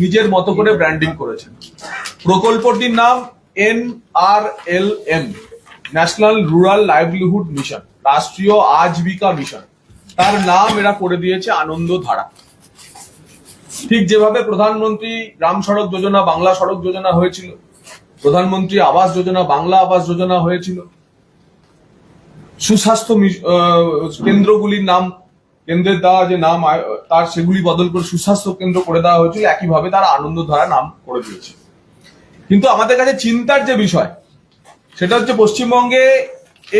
নিজের মতো করে ব্র্যান্ডিং করেছেন। প্রকল্পটির নাম N R L M national rural livelihood mission Rashtriya Ajeevika mission তার নাম এরা করে দিয়েছে আনন্দ ধারা ঠিক যেভাবে প্রধানমন্ত্রী গ্রাম সড়ক যোজনা, বাংলা সড়ক যোজনা হয়েছিল, প্রধানমন্ত্রী আবাস যোজনা, বাংলা আবাস যোজনা হয়েছিল, সুস্বাস্থ্য কেন্দ্রগুলির নাম কেন্দ্রের দেওয়া যে নাম তার সেগুলি বদল করে সুস্বাস্থ্য কেন্দ্র করে দেওয়া হয়েছিল, একইভাবে তারা আনন্দধারা নাম করে দিয়েছে। কিন্তু আমাদের কাছে চিন্তার যে বিষয়, সেটা হচ্ছে পশ্চিমবঙ্গে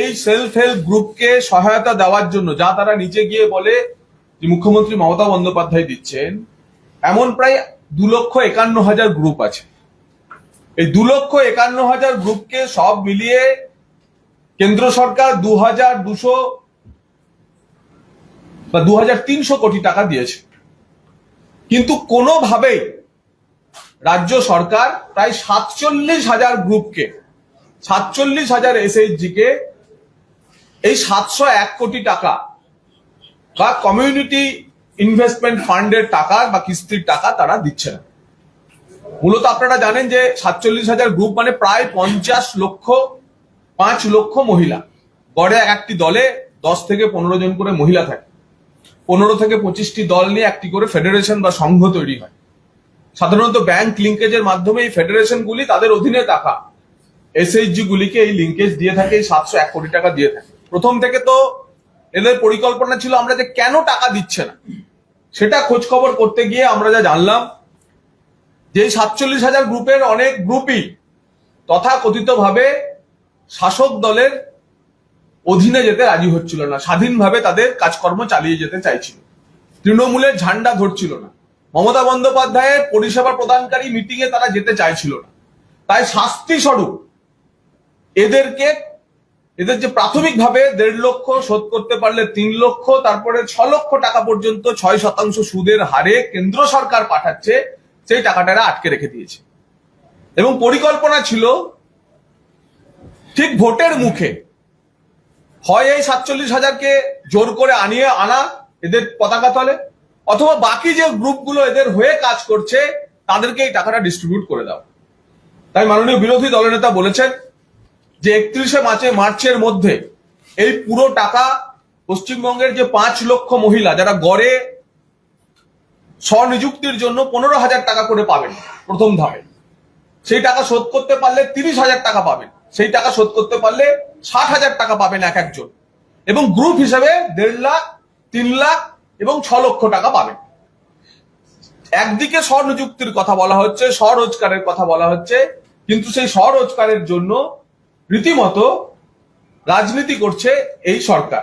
এই সেলফ হেল্প গ্রুপকে সহায়তা দেওয়ার জন্য, যা তারা নিচে গিয়ে বলে যে মুখ্যমন্ত্রী মমতা বন্দ্যোপাধ্যায় দিচ্ছেন, এমন প্রায় দু লক্ষ একান্ন হাজার গ্রুপ আছে। এই দু লক্ষ একান্ন হাজার গ্রুপকে সব মিলিয়ে কেন্দ্র সরকার দু হাজার দুশো বা দু হাজার তিনশো কোটি টাকা দিয়েছে। কিন্তু কোনোভাবেই রাজ্য সরকার প্রায় সাতচল্লিশ হাজার গ্রুপকে, সাতচল্লিশ হাজার এসএইচজি কে এই সাতশো এক কোটি টাকা বা কমিউনিটি ইনভেস্টমেন্ট ফান্ডের টাকা বা কিস্তির টাকা তারা দিচ্ছে না। মূলত আপনারা জানেন যে সাতচল্লিশ হাজার গ্রুপ মানে প্রায় পঞ্চাশ লক্ষ, পাঁচ লক্ষ মহিলা। গড়ে এক একটি দলে দশ থেকে পনেরো জন করে মহিলা থাকে। পনেরো থেকে পঁচিশটি দল নিয়ে একটি করে ফেডারেশন বা সংঘ তৈরি হয়। সাধারণত ব্যাংক লিঙ্কেজের মাধ্যমে এই ফেডারেশন গুলি তাদের অধীনে থাকা। এসএইচজি গুলিকে এই লিঙ্কেজ দিয়ে থাকে, এই সাতশো এক কোটি টাকা দিয়ে থাকে। প্রথম থেকে তো এদের পরিকল্পনা ছিল আমরা যে কেন টাকা দিচ্ছে না। সেটা খোঁজ খবর করতে গিয়ে আমরা যা জানলাম, যে সাতচল্লিশ হাজার গ্রুপের অনেক গ্রুপই তথাকথিত ভাবে শাসক দলের অধীনে যেতে রাজি হচ্ছিল না, স্বাধীনভাবে তাদের কাজকর্ম চালিয়ে যেতে চাইছিল। তৃণমূলের ঝান্ডা ধরছিল না। মমতা বন্দ্যোপাধ্যায়ের পরিষেবা প্রদানকারী মিটিং এ তারা যেতে চাইছিল না। তাই শাস্তি স্বরূপ এদেরকে, এদের যে প্রাথমিকভাবে দেড় লক্ষ শোধ করতে পারলে তিন লক্ষ, তারপরে ছ লক্ষ টাকা পর্যন্ত ছয় শতাংশ সুদের হারে কেন্দ্র সরকার পাঠাচ্ছে, সেই টাকাটা আটকে রেখে দিয়েছে। এবং পরিকল্পনা ছিল, ঠিক ভোটের মুখে হয় এই সাতচল্লিশ হাজারকে জোর করে আনিয়ে আনা এদের পতাকা তলে, অথবা বাকি যে গ্রুপগুলো এদের হয়ে কাজ করছে, তাদেরকে এই টাকাটা ডিস্ট্রিবিউট করে দাও। তাই মাননীয় বিরোধী দলনেতা বলেছেন যে একত্রিশে মার্চে, মার্চের মধ্যে এই পুরো টাকা পশ্চিমবঙ্গের যে পাঁচ লক্ষ মহিলা যারা গড়ে স্বনিযুক্তির জন্য পনেরো হাজার টাকা করে পাবেন প্রথম ধাপে, সেই টাকা শোধ করতে পারলে তিরিশ হাজার টাকা পাবেন। সেই টাকা শোধ করতে পারলে ষাট হাজার টাকা পাবেন এক একজন। এবং গ্রুপ হিসেবে দেড় লাখ, তিন লাখ এবং ছ লক্ষ টাকা পাবেন। একদিকে স্বনিযুক্তির কথা বলা হচ্ছে, স্বরোজগারের কথা বলা হচ্ছে, কিন্তু সেই স্বরোজগারের জন্য রীতিমতো রাজনীতি করছে এই সরকার।